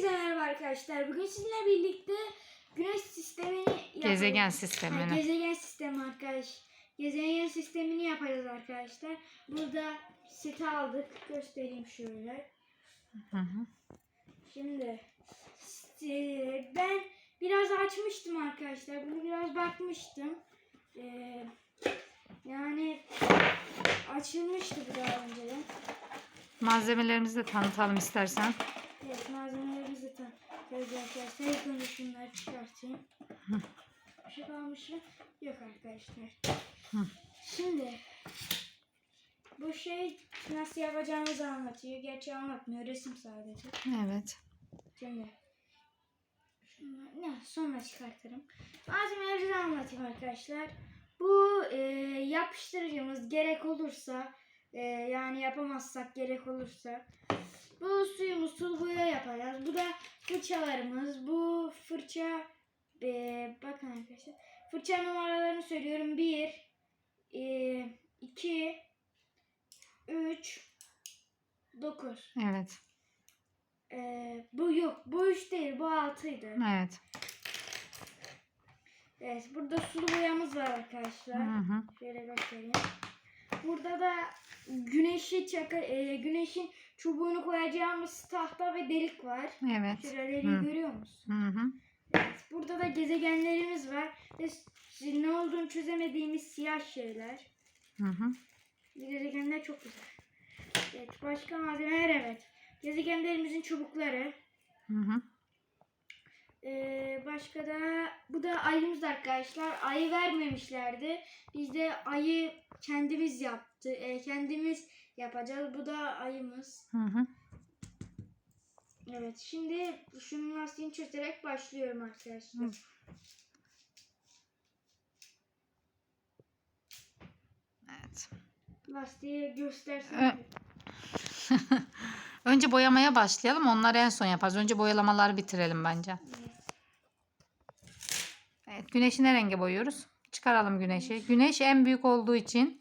Herkese merhaba arkadaşlar. Bugün sizinle birlikte güneş sistemini yapacağız. Gezegen Ha, sistemini. gezegen sistemi arkadaş. Gezegen sistemini yapacağız arkadaşlar. Burada seti aldık. Göstereyim şöyle. Hı hı. Şimdi e, ben biraz açmıştım arkadaşlar. Bunu biraz bakmıştım. E, yani açılmıştı bu daha önceden. Malzemelerimizi de tanıtalım istersen. Evet malzemelerimizi de tanıyoruz arkadaşlar. İlk önce şunları çıkartayım. Bir şey kalmış mı? Yok arkadaşlar. Hı. Şimdi bu şey nasıl yapacağımızı anlatıyor. Gerçi anlatmıyor. Resim sadece. Evet. Şimdi ne sonra çıkartırım. Malzemeleri anlatayım arkadaşlar. Bu e, yapıştırıcımız gerek olursa e, yani yapamazsak gerek olursa bu suyumuz tulbuya yapacağız. Bu da fırçalarımız. Bu fırça e, bakın arkadaşlar. Fırça numaralarını söylüyorum. 1 2 3 9 Evet. ee, bu yok. Bu 3 değil. Bu 6'ydı. Evet. Evet. Burada sulu boyamız var arkadaşlar. Hı hı. Şöyle göstereyim. Burada da güneşi çaka, e, güneşin çubuğunu koyacağımız tahta ve delik var. Evet. Deliği Hı. görüyor musun? Hı hı. Evet. Burada da gezegenlerimiz var. Ve ne olduğunu çözemediğimiz siyah şeyler. Hı hı. Gezegenler çok güzel. Evet. Başka malzemeler evet. Gezegenlerimizin çubukları. Hı hı. Ee, başka da bu da ayımız arkadaşlar. Ayı vermemişlerdi. Biz de ayı kendimiz yaptı. e, kendimiz yapacağız. Bu da ayımız. Hı hı. Evet. Şimdi şunun lastiğini çözerek başlıyorum arkadaşlar. Hı. Evet. Lastiği göstersin. Ö- Önce boyamaya başlayalım. Onları en son yaparız. Önce boyalamaları bitirelim bence. Evet. Güneşi ne renge boyuyoruz? Çıkaralım güneşi. Güneş en büyük olduğu için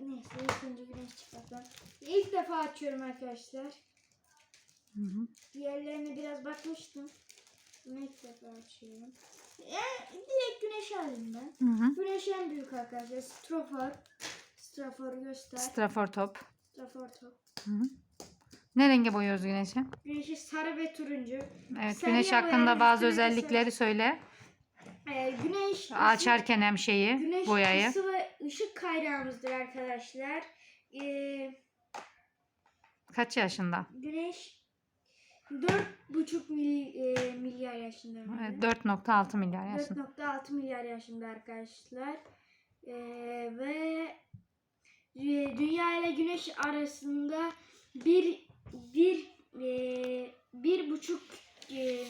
Neyse ilk güneş defa açıyorum arkadaşlar. Hı hı. Diğerlerine biraz bakmıştım. Bunu ilk defa açıyorum. Yani direkt güneş alayım ben. Hı hı. Güneş en büyük arkadaşlar. Strafor. Strafor'u göster. Strafor top. Strafor top. Hı hı. Ne renge boyuyoruz güneşi? Güneşi sarı ve turuncu. Evet, Sarıya güneş hakkında bazı özellikleri söyle. Ee, güneş Açarken hem şeyi, güneş boyayı. ısı ve ışık kaynağımızdır arkadaşlar. Ee, Kaç yaşında? güneş 4,5 mil, e, milyar yaşında. Evet, 4.6 milyar yaşında. 4.6 milyar yaşında arkadaşlar. Ee, ve e, Dünya ile Güneş arasında bir bir e, bir buçuk e,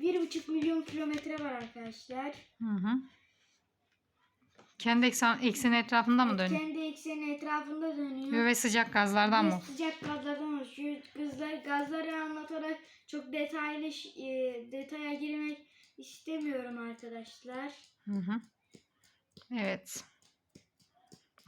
bir buçuk milyon kilometre var arkadaşlar. Hı hı. Kendi eksen, ekseni etrafında mı dönüyor? Kendi ekseni etrafında dönüyor. Ve sıcak gazlardan Ve mı? Sıcak gazlardan oluşuyor. Gazlar, gazları anlatarak çok detaylı e, detaya girmek istemiyorum arkadaşlar. Hı hı. Evet.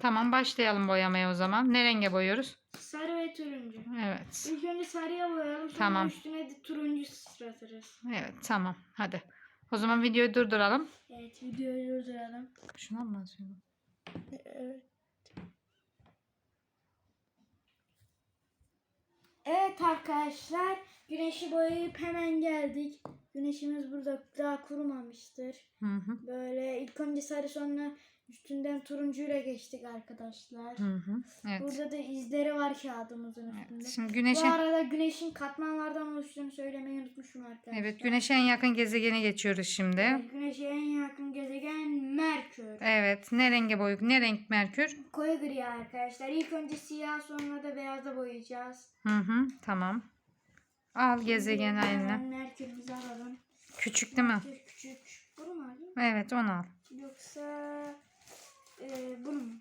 Tamam başlayalım boyamaya o zaman. Ne renge boyuyoruz? Sarı ve turuncu. Evet. İlk önce sarıya boyayalım sonra Tamam. üstüne de turuncu sıçratırız. Evet tamam. Hadi. O zaman videoyu durduralım. Evet videoyu durduralım. Şuna mı basıyorum? Evet. Evet arkadaşlar güneşi boyayıp hemen geldik. Güneşimiz burada daha kurumamıştır. Hı hı. Böyle ilk önce sarı sonra üstünden turuncuyla geçtik arkadaşlar. Hı hı. Evet. Burada da izleri var kağıdımızın üstünde. evet. Şimdi Bu güneşin arada güneşin katmanlardan oluştuğunu söylemeyi unutmuşum arkadaşlar. Evet, güneşe en yakın gezegene geçiyoruz şimdi. Evet, Güneşe en yakın gezegen Merkür. Evet. Ne renge boyu? Ne renk Merkür? Koyu gri arkadaşlar. İlk önce siyah sonra da beyaza boyayacağız. Hı hı. Tamam. Al gezegen eline. Merkür'ümüzü alalım. Küçük değil mi? Merkür küçük. Bunu mu alayım? Evet onu al. Yoksa e, bunu mu?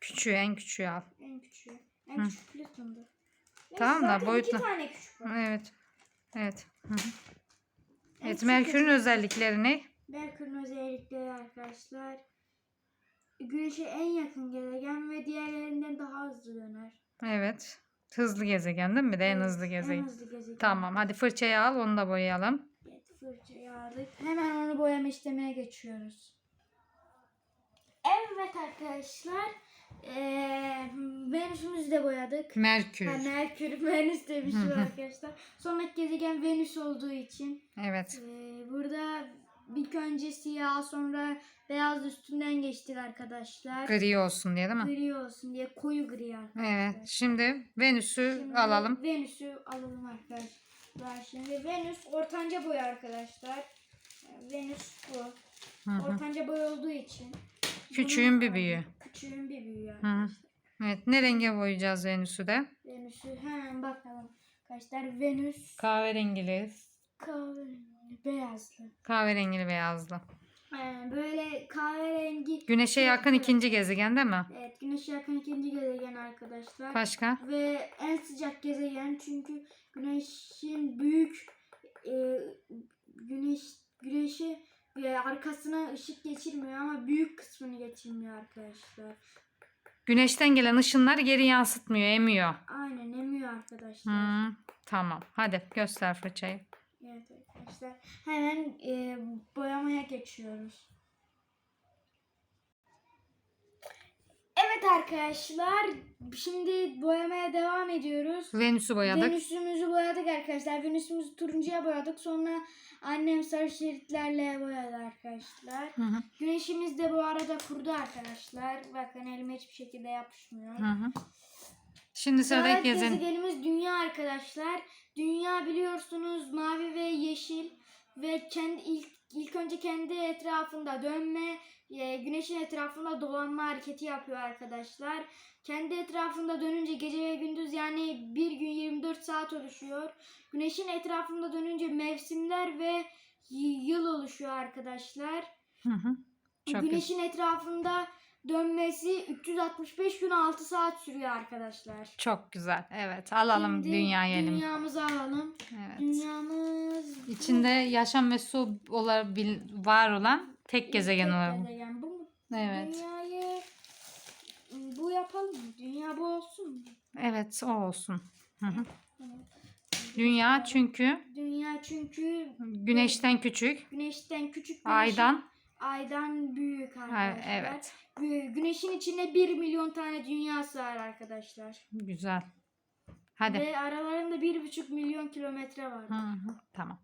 Küçüğü en küçüğü al. En küçüğü. En Hı. küçük. Neyse, Tamam da boyutla- iki tane küçük var. Evet. Evet. Hı hı. En Evet küçük Merkür'ün gezegen- özellikleri ne? Merkür'ün özellikleri arkadaşlar. Güneşe en yakın gezegen ve diğerlerinden daha hızlı döner. Evet. Hızlı gezegen değil mi? Bir de en Evet, hızlı gezegen. En hızlı gezegen. Tamam hadi fırçayı al onu da boyayalım. Evet, fırçayı aldık. Hemen onu boyama işlemine geçiyoruz. Evet arkadaşlar. Eee Venüs'ümüzü de boyadık. Merkür. Ha, Merkür, Venüs demişim arkadaşlar. Sonraki gezegen Venüs olduğu için. Evet. eee, burada ilk önce siyah sonra beyaz üstünden geçtik arkadaşlar. Gri olsun diye değil mi? Gri olsun diye koyu gri arkadaşlar. Evet. Şimdi Venüs'ü Şimdi alalım. Venüs'ü alalım arkadaşlar. Şimdi Venüs ortanca boy arkadaşlar. Venüs bu. Hı hı. Ortanca boy olduğu için. Küçüğün bir büyüğü. Küçüğün bir büyüğü Hı arkadaşlar. Evet. Ne renge boyayacağız Venüs'ü de? Venüs'ü hemen bakalım. Arkadaşlar Venüs Kahverengili. kahverengi beyazlı. Kahverengili beyazlı. Ee, böyle kahverengi. Güneşe yakın ikinci gezegen değil mi? Evet güneşe yakın ikinci gezegen arkadaşlar. Başka? Ve en sıcak gezegen çünkü güneşin büyük e, güneş güneşi arkasına ışık geçirmiyor ama büyük kısmını geçirmiyor arkadaşlar. Güneşten gelen ışınlar geri yansıtmıyor, emiyor. Aynen emiyor arkadaşlar. Hı, tamam. Hadi göster fırçayı. Evet arkadaşlar. Hemen e, boyamaya geçiyoruz. Evet arkadaşlar. Şimdi boyamaya devam ediyoruz. Venüs'ü boyadık. Venüs'ümüzü boyadık arkadaşlar. Venüs'ümüzü turuncuya boyadık. Sonra annem sarı şeritlerle boyadı arkadaşlar. Hı hı, Güneşimiz de bu arada kurudu arkadaşlar. Bakın elime hiçbir şekilde yapışmıyor. hı hı. Şimdi Sıradaki sıradaki gezegen. gezegenimiz Dünya arkadaşlar. Dünya biliyorsunuz mavi ve yeşil ve kendi ilk ilk önce kendi etrafında dönme, e, güneşin etrafında dolanma hareketi yapıyor arkadaşlar. Kendi etrafında dönünce gece ve gündüz yani bir gün 24 saat oluşuyor. Güneşin etrafında dönünce mevsimler ve yıl oluşuyor arkadaşlar. Hı hı. Çok güzel. Güneşin etrafında dönmesi 365 gün 6 saat sürüyor arkadaşlar. Çok güzel. Evet. Alalım Şimdi dünyayı elime. Dünyamızı alalım. Evet. Dünyamız İçinde yaşam ve su olabil, var olan tek gezegen olarak. gezegen. Bu mu? Evet. Dünyayı bu yapalım mı? Dünya bu olsun mu? Evet, o olsun. Hı hı. Evet. Dünya çünkü Dünya çünkü güneşten küçük, güneşten küçük güneşin- aydan aydan büyük ha, arkadaşlar. evet. Gü- Güneşin içinde 1 milyon tane dünya sığar arkadaşlar. Güzel. Hadi. Ve aralarında 1,5 milyon kilometre var. Hı hı. Tamam.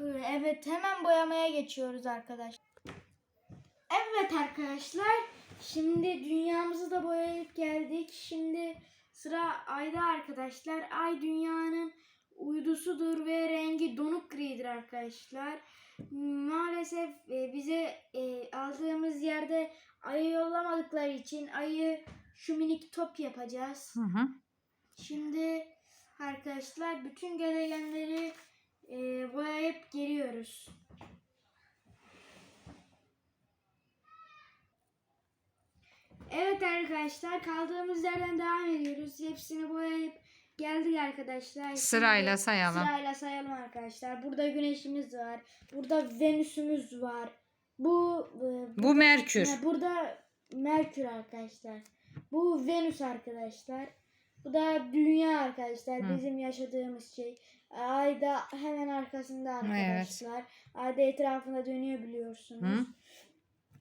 Evet hemen boyamaya geçiyoruz arkadaşlar. Evet arkadaşlar. Şimdi dünyamızı da boyayıp geldik. Şimdi sıra ayda arkadaşlar. Ay dünyanın uydusudur ve rengi donuk gridir arkadaşlar. Maalesef e, bize e, aldığımız yerde ayı yollamadıkları için ayı şu minik top yapacağız. Hı hı. Şimdi arkadaşlar bütün gezegenleri e, boyayıp geliyoruz. Evet arkadaşlar kaldığımız yerden devam ediyoruz. Hepsini boyayıp geldik arkadaşlar. Şimdi Sırayla sayalım. Sırayla sayalım arkadaşlar. Burada güneşimiz var. Burada Venüs'ümüz var. Bu e, Bu Merkür. Burada Merkür arkadaşlar. Bu Venüs arkadaşlar. Bu da dünya arkadaşlar. Hı. Bizim yaşadığımız şey. Ay da hemen arkasında arkadaşlar. Ay da etrafında dönüyor biliyorsunuz. Hı.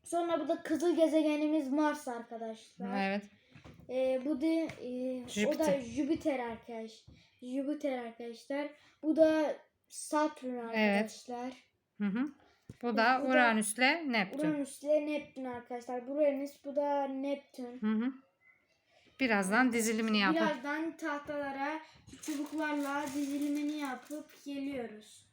Sonra bu da kızıl gezegenimiz Mars arkadaşlar. Evet. Ee, bu da e, o da Jüpiter arkadaş. Jüpiter arkadaşlar. Bu da Satürn arkadaşlar. Hı hı. Bu da Uranüs'le Neptün. Uranüs ile Neptün arkadaşlar. Uranüs, bu da Neptün. Hı hı. Birazdan dizilimini yapıp Birazdan tahtalara çubuklarla dizilimini yapıp geliyoruz.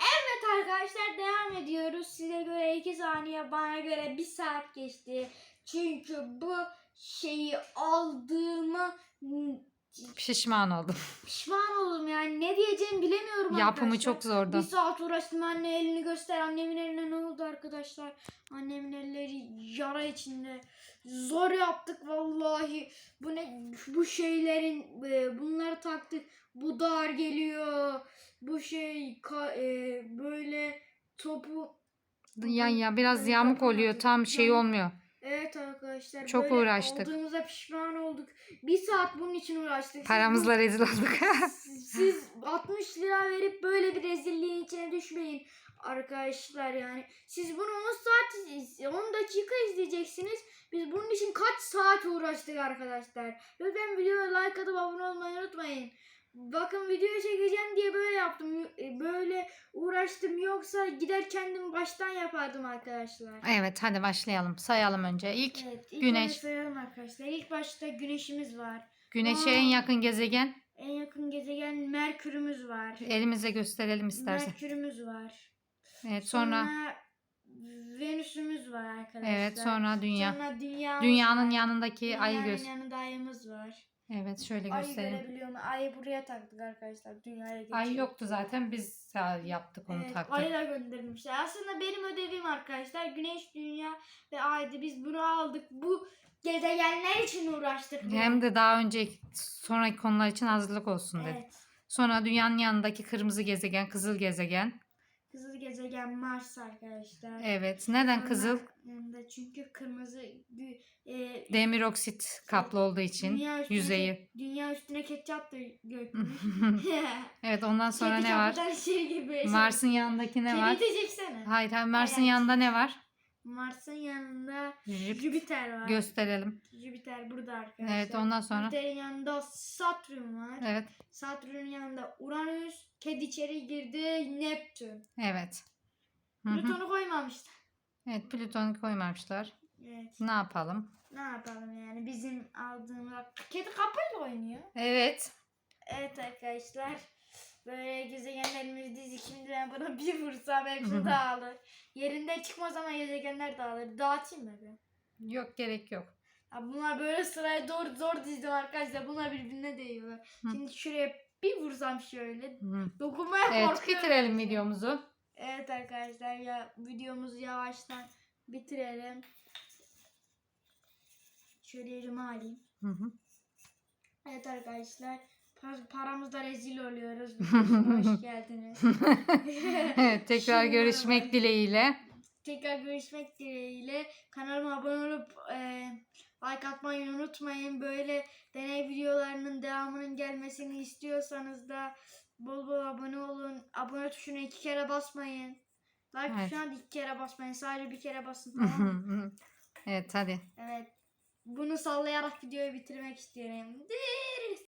Evet arkadaşlar devam ediyoruz. Size göre 2 saniye bana göre 1 saat geçti. Çünkü bu şeyi aldığıma hmm, pişman oldum. pişman oldum yani. Ne diyeceğimi bilemiyorum Yapımı arkadaşlar. çok zordu. Bir saat uğraştım anne elini göster. Annemin eline ne oldu arkadaşlar? Annemin elleri yara içinde. Zor yaptık vallahi. Bu ne bu şeylerin e, bunları taktık. Bu dar geliyor. Bu şey ka- e, böyle topu Ya ya biraz Evet, yamuk oluyor. Tam şey olmuyor. Evet arkadaşlar. Çok böyle uğraştık. Olduğumuza pişman olduk. Bir saat bunun için uğraştık. Siz Paramızla rezil olduk. bu- Siz 60 lira verip böyle bir rezilliğin içine düşmeyin arkadaşlar yani. Siz bunu 10 saat iz- 10 dakika izleyeceksiniz. Biz bunun için kaç saat uğraştık arkadaşlar. Lütfen videoya like atıp abone olmayı unutmayın. Bakın video çekeceğim diye böyle yaptım. E, Böyle uğraştım yoksa gider kendim baştan yapardım arkadaşlar. evet hadi başlayalım. Sayalım önce. İlk Evet, ilk Güneş. sayalım arkadaşlar. İlk başta güneşimiz var. güneşe Aa. en yakın gezegen. En yakın gezegen Merkür'ümüz var. Elimize gösterelim istersen. Merkür'ümüz var. Evet sonra Venüs'ümüz var arkadaşlar. evet sonra dünya. Sonra dünya Dünyanın yanındaki ayı Dünyanın göz. yanında ayımız var. Evet şöyle Ayı göstereyim. görebiliyor mu? Ayı buraya taktık arkadaşlar. Dünyaya geçiyor. Ay yoktu zaten biz ya- yaptık onu Evet, taktık. ayı da göndermişler. Aslında benim ödevim arkadaşlar Güneş, Dünya ve Ay'dı. Biz bunu aldık. Bu gezegenler için uğraştık. Hem de daha önce sonraki konular için hazırlık olsun dedik. Evet. Sonra dünyanın yanındaki kırmızı gezegen, kızıl gezegen. Gezegen Mars arkadaşlar. Evet. Neden Sonra kızıl? çünkü kırmızı e, Demir oksit kaplı olduğu için dünya üstüne yüzeyi. dünya üstüne ketçap da dökmüş. evet ondan sonra Kedi ne var? şey gibi. Mars'ın yanındaki ne var? Kedi. Hayır, hayır Mars'ın yanında ne var? Mars'ın yanında Jüp- Jüpiter var. Gösterelim. Jüpiter burada arkadaşlar. Evet ondan sonra. Jüpiter'in yanında Satürn var. Evet. Satürn'ün yanında Uranüs. Kedi içeri girdi. Neptün. Evet. Hı hı. Plüton'u koymamışlar. Evet Plüton'u koymamışlar. Evet. Ne yapalım? Ne yapalım yani bizim aldığımız kedi kapıyla oynuyor. Evet. Evet arkadaşlar. Böyle gezegenlerimiz dizi. Şimdi ben buna bir vursam hepsi dağılır. Yerinde çıkmaz ama gezegenler dağılır. Dağıtayım mı ben? Yok gerek yok. Ya bunlar böyle sıraya doğru zor dizdim arkadaşlar. Bunlar birbirine değiyor. Hı. Şimdi şuraya bir vursam şöyle. Hı. Dokunmaya Evet korkuyorum. bitirelim videomuzu. Evet arkadaşlar ya videomuzu yavaştan bitirelim. Şöyle elime alayım. Hı hı. Evet arkadaşlar par- paramızda rezil oluyoruz. Hoş geldiniz. evet tekrar Şimdi- görüşmek dileğiyle. Tekrar görüşmek dileğiyle. Kanalıma abone olup e, like atmayı unutmayın. Böyle deney videolarının devamının gelmesini istiyorsanız da bol bol abone olun. Abone tuşuna iki kere basmayın. Like Evet. tuşuna iki kere basmayın. Sadece bir kere basın tamam mı? evet hadi. evet. Bunu sallayarak videoyu bitirmek istiyorum.